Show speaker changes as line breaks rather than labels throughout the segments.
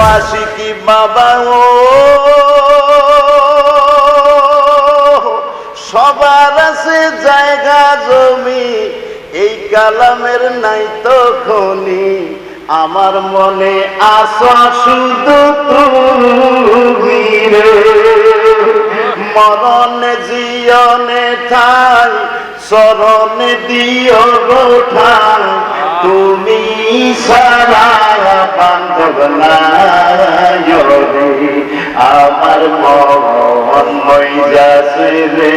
আশিকি বাবা ও। সবার আছে জায়গা, জমি, এই কালামের নাই তো খনি। আমার মনে আসা শুধু তুমি রে। মরণে জিয়নে ঠাই, চরণে দিও গোঠাই তুমি সারা বান্ধব আমার মন রে।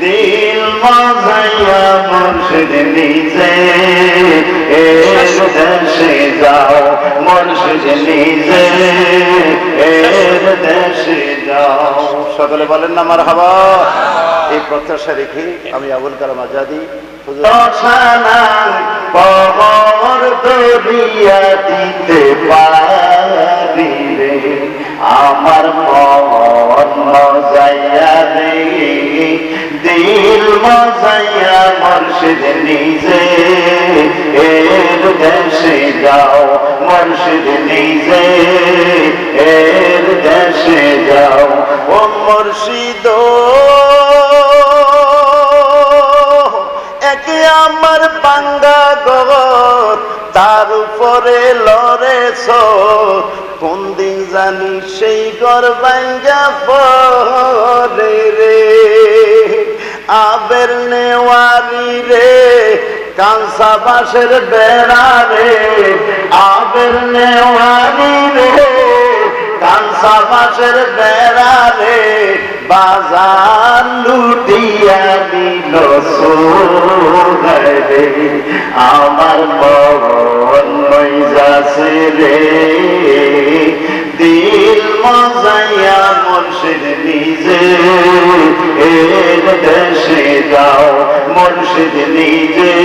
দিল মজাইয়া নিজে দেশে যাও মুর্শিদ নিজে দেশে যাও। সকলে বলেন না আমার হাবা এই প্রত্যাশা রেখে আমি আবুল কালাম আজাদি পবর দরিয়া দিতে পারি রে। আমার মন মজাইয়া রে। দিল মজাইয়া মুর্শিদ নিজে। এর দেশে যাও মুর্শিদ নিজে। এর দেশে যাও ও মুর্শিদ একে আমার পাঙ্গা গর তার উপরে লড়ে কোন দিন জানি সেই গর বাঙ্গা পরে রে। আবের নেওয়ারি রে কাঁসা বাসের বেড়া রে। আবের নেওয়ারি রে কাঁসা বাসের বেড়া রে। বাজার লুটিয়া দিল আমার মন রে। দিল মজাইয়া মুর্শিদ নিজে এর দেশে যাও মুর্শিদ নিজে।